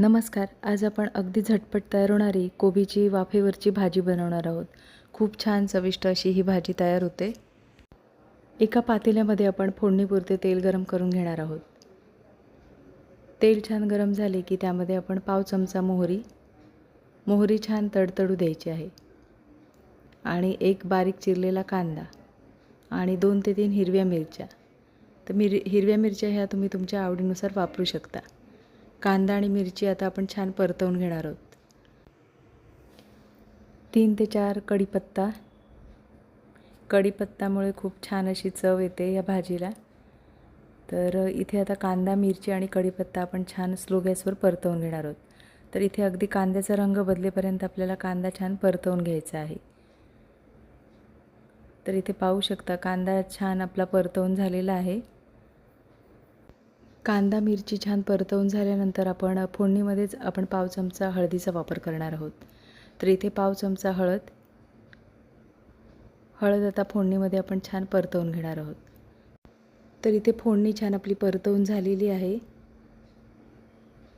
नमस्कार आज आपण अगदी झटपट तयार होणारी कोबीची वाफेवरची भाजी बनवणार आहोत. खूप छान चविष्ट अशी ही भाजी तयार होते. एका पातेल्यामध्ये आपण फोडणीपुरते तेल गरम करून घेणार आहोत. तेल छान गरम झाले की त्यामध्ये आपण पाव चमचा मोहरी. मोहरी छान तडतडू द्यायची आहे. आणि एक बारीक चिरलेला कांदा. आणि दोन ते तीन हिरव्या मिरच्या. तर मिर हिरव्या मिरच्या ह्या तुम्ही तुमच्या आवडीनुसार वापरू शकता. कांदा आणि मिरची आता आपण छान परतवून घेणार आहोत. तीन ते चार कढीपत्ता. कढीपत्तामुळे खूप छान अशी चव येते या भाजीला. तर इथे आता कांदा मिरची आणि कढीपत्ता आपण छान स्लो गॅसवर परतवून घेणार आहोत. तर इथे अगदी कांद्याचा रंग बदलेपर्यंत आपल्याला कांदा छान परतवून घ्यायचा आहे. तर इथे पाहू शकता कांदा छान आपला परतवून झालेला आहे. कांदा मिरची छान परतवून झाल्यानंतर आपण फोडणीमध्येच आपण पाव चमचा हळदीचा वापर करणार आहोत. तर इथे पाव चमचा हळद हळद आता फोडणीमध्ये आपण छान परतवून घेणार आहोत. तर इथे फोडणी छान आपली परतवून झालेली आहे.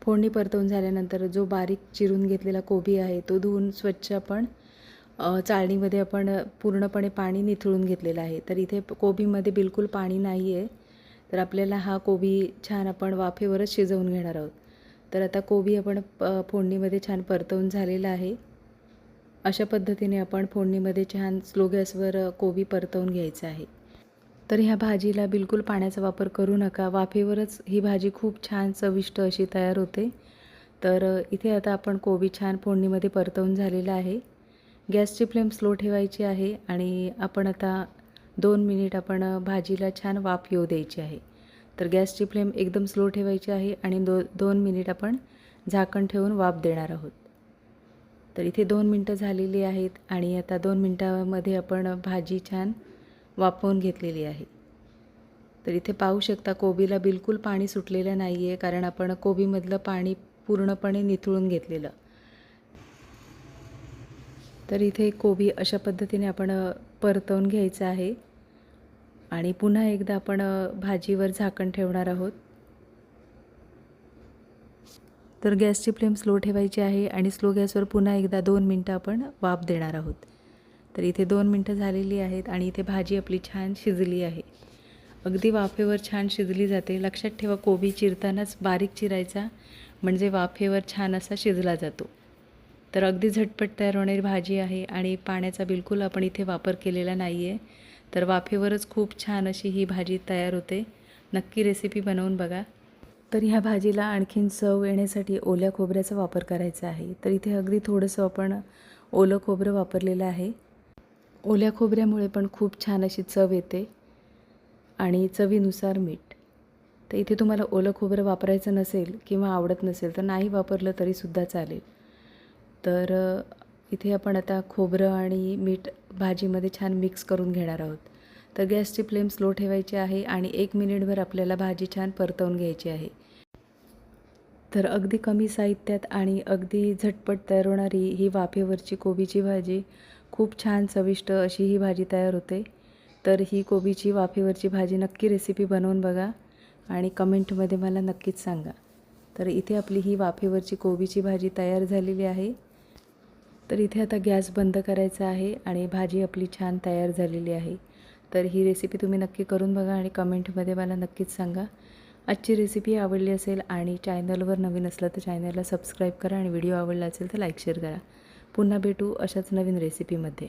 फोडणी परतवून झाल्यानंतर जो बारीक चिरून घेतलेला कोबी आहे तो धुवून स्वच्छ आपण चाळणीमध्ये आपण पूर्णपणे पाणी निथळून घेतलेलं आहे. तर इथे कोबीमध्ये बिलकुल पाणी नाही आहे तर आपल्याला हा कोबी छान आपण वाफेवरच शिजवून घेणार आहोत. तर आता कोबी आपण प फोडणीमध्ये छान परतवून झालेला आहे. अशा पद्धतीने आपण फोडणीमध्ये छान स्लो गॅसवर कोबी परतवून घ्यायचं आहे. तर ह्या भाजीला बिलकुल पाण्याचा वापर करू नका. वाफेवरच ही भाजी खूप छान चविष्ट अशी तयार होते. तर इथे आता आपण कोबी छान फोडणीमध्ये परतवून झालेला आहे. गॅसची फ्लेम स्लो ठेवायची आहे आणि आपण आता दोन मिनिट आपण भाजीला छान वाफ येऊ द्यायची आहे. तर गॅसची फ्लेम एकदम स्लो ठेवायची आहे आणि दो दोन मिनिट आपण झाकण ठेवून वाफ देणार आहोत. तर इथे दोन मिनटं झालेली आहेत आणि आता दोन मिनटामध्ये आपण भाजी छान वाफवून घेतलेली आहे. तर इथे पाहू शकता कोबीला बिलकुल पाणी सुटलेलं नाही आहे कारण आपण कोबीमधलं पाणी पूर्णपणे निथळून घेतलेलं. तर इथे कोबी अशा पद्धतीने आपण परतवून घ्यायचं आहे. आणि पुन्हा एकदा आपण भाजीवर झाकण ठेवणार आहोत. तर गॅसची फ्लेम स्लो ठेवायची आहे आणि स्लो गॅसवर पुन्हा एकदा दोन मिनटं आपण वाफ देणार आहोत. तर इथे दोन मिनटं झालेली आहेत आणि इथे भाजी आपली छान शिजली आहे. अगदी वाफेवर छान शिजली जाते. लक्षात ठेवा कोबी चिरतानाच बारीक चिरायचा म्हणजे वाफेवर छान असा शिजला जातो. तर अगदी झटपट तयार होणारी भाजी आहे आणि पाण्याचा बिलकुल आपण इथे वापर केलेला नाही आहे. तर वाफेवरच खूप छान अशी ही भाजी तयार होते. नक्की रेसिपी बनवून बघा. तर ह्या भाजीला आणखीन चव येण्यासाठी ओल्या खोबऱ्याचा वापर करायचा आहे. तर इथे अगदी थोडंसं आपण ओलं खोबरं वापरलेलं आहे. ओल्या खोबऱ्यामुळे पण खूप छान अशी चव येते आणि चवीनुसार मीठ. तर इथे तुम्हाला ओलं खोबरं वापरायचं नसेल किंवा आवडत नसेल तर नाही वापरलं तरीसुद्धा चालेल. तर इथे आपण आता खोबरं आणि मीठ भाजीमध्ये छान मिक्स करून घेणार आहोत. तर गॅसची फ्लेम स्लो ठेवायची आहे आणि एक मिनिटभर आपल्याला भाजी छान परतवून घ्यायची आहे. तर अगदी कमी साहित्यात आणि अगदी झटपट तयार होणारी ही वाफेवरची कोबीची भाजी खूप छान चविष्ट अशी ही भाजी तयार होते. तर ही कोबीची वाफेवरची भाजी नक्की रेसिपी बनवून बघा आणि कमेंटमध्ये मला नक्कीच सांगा. तर इथे आपली ही वाफेवरची कोबीची भाजी तयार झालेली आहे. तर इथे आता गॅस बंद करायचा आहे आणि भाजी आपली छान तयार झालेली आहे. तर ही रेसिपी तुम्ही नक्की करून बघा आणि कमेंटमध्ये मला नक्कीच सांगा. आजची रेसिपी आवडली असेल आणि चॅनलवर नवीन असलं तर चॅनलला सबस्क्राईब करा आणि व्हिडिओ आवडला असेल तर लाईक शेअर करा. पुन्हा भेटू अशाच नवीन रेसिपीमध्ये